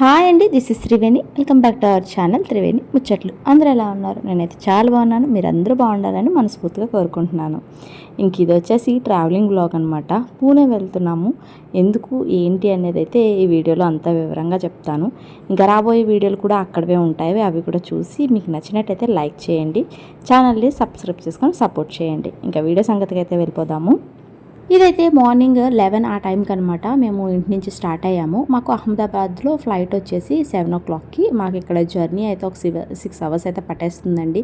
Hi అండి this is Triveni. Welcome back to our channel Triveni ముచ్చట్లు. అందరూ ఎలా ఉన్నారు? నేనైతే చాలా బాగున్నాను. మీరు అందరూ బాగుండాలని మనస్ఫూర్తిగా కోరుకుంటున్నాను. ఇంక ఇది వచ్చేసి ట్రావెలింగ్ బ్లాగ్ అనమాట పూణే వెళ్తున్నాము. ఎందుకు ఏంటి అనేది అయితే ఈ వీడియోలో అంత వివరంగా చెప్తాను. ఇంకా రాబోయే వీడియోలు కూడా అక్కడవే ఉంటాయి. అవి కూడా చూసి మీకు నచ్చినట్టయితే లైక్ చేయండి. ఛానల్ని సబ్స్క్రైబ్ చేసుకొని సపోర్ట్ చేయండి. ఇంకా వీడియో సంగతికి అయితే వెళ్ళిపోదాము. ఇదైతే మార్నింగ్ లెవెన్ ఆ టైంకి అనమాట మేము ఇంటి నుంచి స్టార్ట్ అయ్యాము. మాకు అహ్మదాబాద్లో ఫ్లైట్ వచ్చేసి సెవెన్ ఓ క్లాక్కి మాకు ఇక్కడ జర్నీ అయితే ఒక సిక్స్ అవర్స్ అయితే పట్టేస్తుందండి.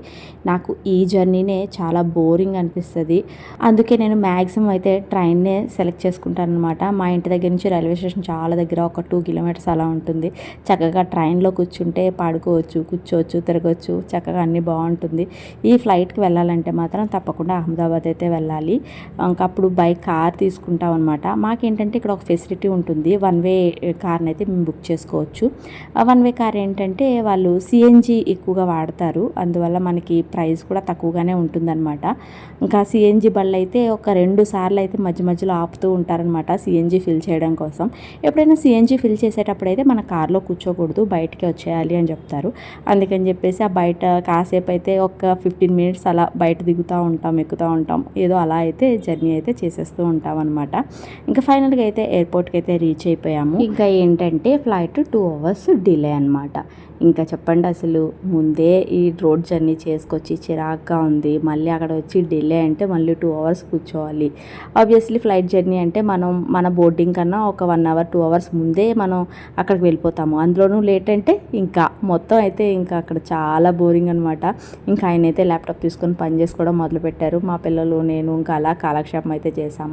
నాకు ఈ జర్నీనే చాలా బోరింగ్ అనిపిస్తుంది. అందుకే నేను మ్యాక్సిమం అయితే ట్రైన్నే సెలెక్ట్ చేసుకుంటాను అనమాట మా ఇంటి దగ్గర నుంచి రైల్వే స్టేషన్ చాలా దగ్గర ఒక టూ కిలోమీటర్స్ అలా ఉంటుంది. చక్కగా ట్రైన్లో కూర్చుంటే పాడుకోవచ్చు కూర్చోవచ్చు తిరగవచ్చు చక్కగా అన్నీ బాగుంటుంది. ఈ ఫ్లైట్కి వెళ్ళాలంటే మాత్రం తప్పకుండా అహ్మదాబాద్ అయితే వెళ్ళాలి. ఇంకా అప్పుడు బైక్ కార్ తీసుకుంటాం అనమాట మాకేంటంటే ఇక్కడ ఒక ఫెసిలిటీ ఉంటుంది. వన్ వే కార్ని అయితే మేము బుక్ చేసుకోవచ్చు. వన్ వే కార్ ఏంటంటే వాళ్ళు సిఎన్జి ఎక్కువగా వాడతారు. అందువల్ల మనకి ప్రైస్ కూడా తక్కువగానే ఉంటుందన్నమాట. ఇంకా సిఎన్జి బళ్ళు అయితే ఒక రెండు సార్లు అయితే మధ్య మధ్యలో ఆపుతూ ఉంటారనమాట సిఎన్జి ఫిల్ చేయడం కోసం. ఎప్పుడైనా సిఎన్జి ఫిల్ చేసేటప్పుడు అయితే మన కార్లో కూర్చోకూడదు. బయటికి వచ్చేయాలి అని చెప్తారు. అందుకని చెప్పేసి ఆ బయట కాసేపు అయితే ఒక ఫిఫ్టీన్ మినిట్స్ అలా బయట దిగుతూ ఉంటాం ఎక్కుతూ ఉంటాం. ఏదో అలా అయితే జర్నీ అయితే చేసేస్తాం. ఉంటాం అనమాట ఇంకా ఫైనల్గా అయితే ఎయిర్పోర్ట్కి అయితే రీచ్ అయిపోయాము. ఇంకా ఏంటంటే ఫ్లైట్ టూ అవర్స్ డిలే అనమాట ఇంకా చెప్పండి అసలు ముందే ఈ రోడ్ జర్నీ చేసుకొచ్చి చిరాగ్గా ఉంది. మళ్ళీ అక్కడ వచ్చి డిలే అంటే మళ్ళీ టూ అవర్స్ కూర్చోవాలి. ఆబ్వియస్లీ ఫ్లైట్ జర్నీ అంటే మనం మన బోర్డింగ్ కన్నా ఒక వన్ అవర్ టూ అవర్స్ ముందే మనం అక్కడికి వెళ్ళిపోతాము. అందులోనూ లేట్ అంటే ఇంకా మొత్తం అయితే ఇంకా అక్కడ చాలా బోరింగ్ అనమాట ఇంకా ఆయన అయితే ల్యాప్టాప్ తీసుకొని పని చేసుకోవడం మొదలుపెట్టారు. మా పిల్లలు నేను ఇంకా అలా కాలక్షేపం అయితే చేశాము.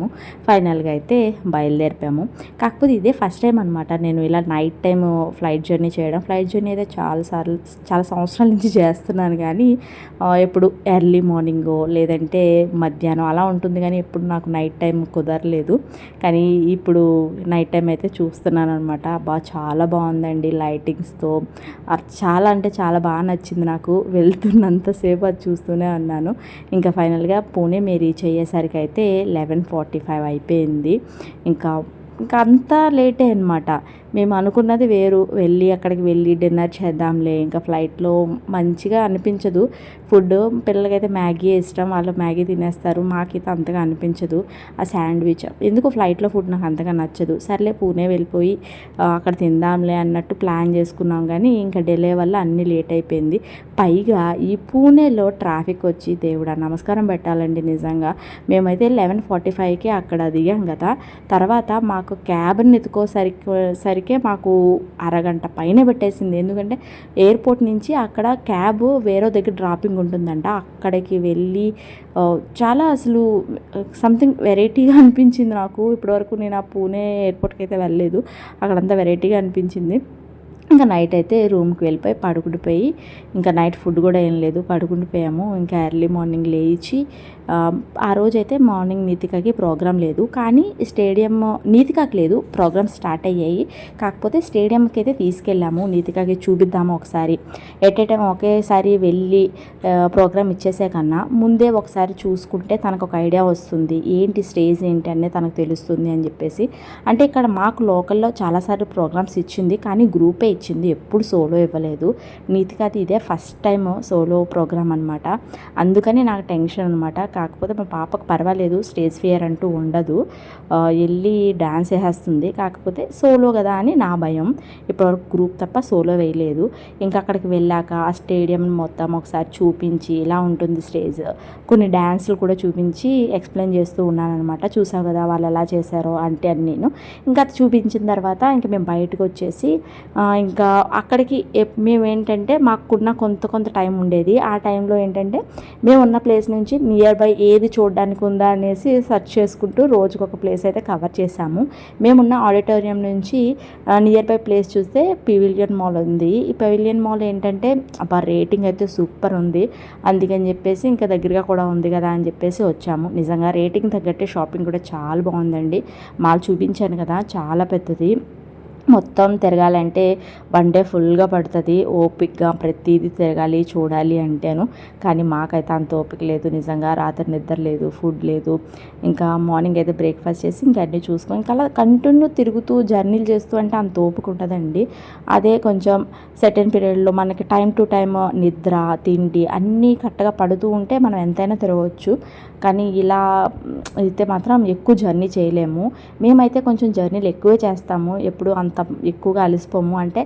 ఫైనల్గా అయితే బయలుదేరిపాము కాకపోతే ఇదే ఫస్ట్ టైం అనమాట నేను ఇలా నైట్ టైం ఫ్లైట్ జర్నీ చేయడం. ఫ్లైట్ జర్నీ అయితే చాలాసార్లు చాలా సంవత్సరాల నుంచి చేస్తున్నాను కానీ ఎప్పుడు ఎర్లీ మార్నింగ్ లేదంటే మధ్యాహ్నం అలా ఉంటుంది కానీ ఎప్పుడు నాకు నైట్ టైం కుదరలేదు. కానీ ఇప్పుడు నైట్ టైం అయితే చూస్తున్నాను అనమాట బా చాలా బాగుందండి లైటింగ్స్తో చాలా అంటే చాలా బాగా నచ్చింది నాకు. వెళ్తున్నంతసేపు అది చూస్తూనే ఉన్నాను. ఇంకా ఫైనల్గా పూణే మీ రీచ్ అయ్యేసరికి అయితే లెవెన్ ఫార్టీ ఫైవ్ అయిపోయింది. ఇంకా ఇంకా అంతా లేటే అనమాట మేము అనుకున్నది వేరు. వెళ్ళి అక్కడికి వెళ్ళి డిన్నర్ చేద్దాంలే. ఇంకా ఫ్లైట్లో మంచిగా అనిపించదు. ఫుడ్ పిల్లలకైతే మ్యాగీ ఇష్టం. వాళ్ళు మ్యాగీ తినేస్తారు. మాకైతే అంతగా అనిపించదు. ఆ శాండ్విచ్. ఎందుకు ఫ్లైట్లో ఫుడ్ నాకు అంతగా నచ్చదు. సర్లే పూణే వెళ్ళిపోయి అక్కడ తిందాంలే అన్నట్టు ప్లాన్ చేసుకున్నాం కానీ ఇంకా డిలే వల్ల అన్నీ లేట్ అయిపోయింది. పైగా ఈ పూణేలో ట్రాఫిక్ వచ్చి దేవుడా నమస్కారం పెట్టాలండి నిజంగా. మేమైతే లెవెన్ ఫార్టీ ఫైవ్కి అక్కడ దిగాం కదా. తర్వాత మాకు క్యాబ్ని ఎత్తుకోసరికి సరికే మాకు అరగంట పైన పెట్టేసింది. ఎందుకంటే ఎయిర్పోర్ట్ నుంచి అక్కడ క్యాబ్ వేరే దగ్గర డ్రాపింగ్ ఉంటుందంట. అక్కడికి వెళ్ళి చాలా అసలు సంథింగ్ వెరైటీగా అనిపించింది నాకు. ఇప్పటివరకు నేను ఆ పూణే ఎయిర్పోర్ట్కి అయితే వెళ్ళలేదు. అక్కడంతా వెరైటీగా అనిపించింది. ఇంకా నైట్ అయితే రూమ్కి వెళ్ళిపోయి పడుకుండిపోయి ఇంకా నైట్ ఫుడ్ కూడా ఏం లేదు పడుకుండిపోయాము. ఇంకా ఎర్లీ మార్నింగ్ లేచి ఆ రోజైతే మార్నింగ్ నీతికకి ప్రోగ్రామ్ లేదు. కానీ స్టేడియం నీతికకి లేదు ప్రోగ్రామ్ స్టార్ట్ అయ్యాయి. కాకపోతే స్టేడియంకి అయితే తీసుకెళ్ళాము నీతికాకి చూపిద్దాము ఒకసారి. ఎట్ ఏ టైం ఒకేసారి వెళ్ళి ప్రోగ్రామ్ ఇచ్చేసే కన్నా ముందే ఒకసారి చూసుకుంటే తనకు ఒక ఐడియా వస్తుంది. ఏంటి స్టేజ్ ఏంటి అనేది తనకు తెలుస్తుంది అని చెప్పేసి. అంటే ఇక్కడ మాకు లోకల్లో చాలాసార్లు ప్రోగ్రామ్స్ ఇచ్చింది కానీ గ్రూపే ఇచ్చింది ఎప్పుడు సోలో ఇవ్వలేదు. నీతికాది ఇదే ఫస్ట్ టైం సోలో ప్రోగ్రామ్ అనమాట అందుకని నాకు టెన్షన్ అనమాట కాకపోతే మా పాపకు పర్వాలేదు స్టేజ్ ఫియర్ అంటూ ఉండదు. వెళ్ళి డ్యాన్స్ వేసేస్తుంది కాకపోతే సోలో కదా అని నా భయం. ఇప్పటివరకు గ్రూప్ తప్ప సోలో వేయలేదు. ఇంకా అక్కడికి వెళ్ళాక ఆ స్టేడియం మొత్తం ఒకసారి చూపించి ఇలా ఉంటుంది స్టేజ్ కొన్ని డ్యాన్స్లు కూడా చూపించి ఎక్స్ప్లెయిన్ చేస్తూ ఉన్నాను అనమాట చూసావు కదా వాళ్ళు ఎలా చేశారో అంటే అని నేను. ఇంకా అది చూపించిన తర్వాత ఇంకా మేము బయటకు వచ్చేసి ఇంకా అక్కడికి మేము ఏంటంటే మాకున్న కొంత కొంత టైం ఉండేది. ఆ టైంలో ఏంటంటే మేము ఉన్న ప్లేస్ నుంచి నియర్ బై ఏది చూడడానికి ఉందా అనేసి సెర్చ్ చేసుకుంటూ రోజుకు ఒక ప్లేస్ అయితే కవర్ చేసాము. మేమున్న ఆడిటోరియం నుంచి నియర్ బై ప్లేస్ చూస్తే పివిలియన్ మాల్ ఉంది. ఈ పెవిలియన్ మాల్ ఏంటంటే అబ్బా రేటింగ్ అయితే సూపర్ ఉంది. అందుకని చెప్పేసి ఇంకా దగ్గరగా కూడా ఉంది కదా అని చెప్పేసి వచ్చాము. నిజంగా రేటింగ్ తగ్గట్టే షాపింగ్ కూడా చాలా బాగుందండి. మాల్ చూపించాను కదా చాలా పెద్దది. మొత్తం తిరగాలంటే వన్ డే ఫుల్గా పడుతుంది. ఓపిక్గా ప్రతిదీ తిరగాలి చూడాలి అంటేను. కానీ మాకైతే అంత ఓపిక లేదు. నిజంగా రాత్రి నిద్ర లేదు ఫుడ్ లేదు. ఇంకా మార్నింగ్ అయితే బ్రేక్ఫాస్ట్ చేసి ఇంకా అన్నీ చూసుకొని ఇంకా అలా కంటిన్యూ తిరుగుతూ జర్నీలు చేస్తూ అంటే అంత ఓపిక ఉంటుందండి అదే కొంచెం సెకండ్ పీరియడ్లో మనకి టైం టు టైం నిద్ర తిండి అన్నీ కరెక్ట్గా పడుతూ ఉంటే మనం ఎంతైనా తిరగవచ్చు. కానీ ఇలా అయితే మాత్రం ఎక్కువ జర్నీ చేయలేము. మేమైతే కొంచెం జర్నీలు ఎక్కువే చేస్తాము. ఎప్పుడు అంత ఎక్కువగా అలసిపోము. అంటే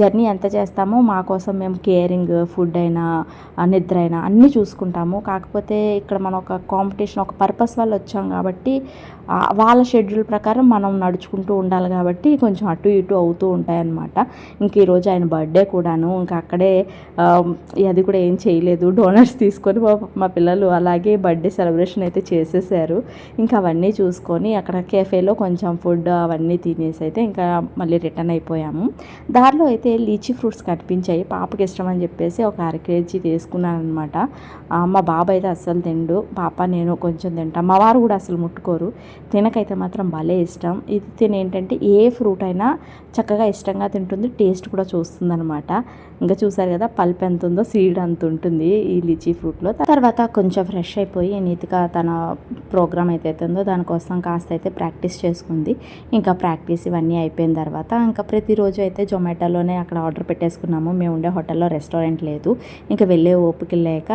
జర్నీ ఎంత చేస్తామో మా కోసం మేము కేరింగ్ ఫుడ్ అయినా నిద్ర అయినా అన్నీ చూసుకుంటాము. కాకపోతే ఇక్కడ మనం ఒక కాంపిటీషన్ ఒక పర్పస్ వల్ల వచ్చాం కాబట్టి వాళ్ళ షెడ్యూల్ ప్రకారం మనం నడుచుకుంటూ ఉండాలి కాబట్టి కొంచెం అటు ఇటు అవుతూ ఉంటాయన్నమాట. ఇంక ఈరోజు ఆయన బర్త్డే కూడాను ఇంకా అక్కడే అది కూడా ఏం చేయలేదు. డోనట్స్ తీసుకొని మా మా పిల్లలు అలాగే బర్త్డే సెలబ్రేషన్ అయితే చేసేసారు. ఇంకా అవన్నీ చూసుకొని అక్కడ కేఫేలో కొంచెం ఫుడ్ అవన్నీ తినేసి అయితే ఇంకా మళ్ళీ రిటర్న్ అయిపోయాము. దారిలో అయితే లీచీ ఫ్రూట్స్ కనిపించాయి. పాపకి ఇష్టం అని చెప్పేసి ఒక అర కేజీ తీసుకున్నాను అనమాట మా బాబు అయితే అస్సలు తిండు. పాప నేను కొంచెం తింటాం. మా వారు కూడా అసలు ముట్టుకోరు. తినకైతే మాత్రం భలే ఇష్టం. ఇది తిని ఏంటంటే ఏ ఫ్రూట్ అయినా చక్కగా ఇష్టంగా తింటుంది. టేస్ట్ కూడా చూస్తుంది అనమాట ఇంకా చూసారు కదా పల్ప్ ఎంత ఉందో సీడ్ అంత ఉంటుంది ఈ లిచీ ఫ్రూట్లో. తర్వాత కొంచెం ఫ్రెష్ అయిపోయి నీతిగా తన ప్రోగ్రామ్ అయితే ఉందో దానికోసం కాస్త అయితే ప్రాక్టీస్ చేసుకుంది. ఇంకా ప్రాక్టీస్ ఇవన్నీ అయిపోయిన తర్వాత తర్వాత ఇంకా ప్రతిరోజు అయితే జొమాటోలోనే అక్కడ ఆర్డర్ పెట్టేసుకున్నాము. మేము ఉండే హోటల్లో రెస్టారెంట్ లేదు. ఇంకా వెళ్ళే ఓపిక లేక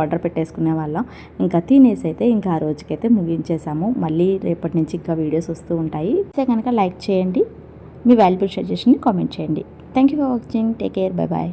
ఆర్డర్ పెట్టేసుకునే వాళ్ళం. ఇంకా తినేసి అయితే ఇంకా ఆ రోజుకైతే ముగించేసాము. మళ్ళీ రేపటి నుంచి ఇంకా వీడియోస్ వస్తూ ఉంటాయి. అయితే కనుక లైక్ చేయండి. మీ వాల్యుబుల్ సజెషన్ని కామెంట్ చేయండి. Thank you for watching. Take care. Bye bye.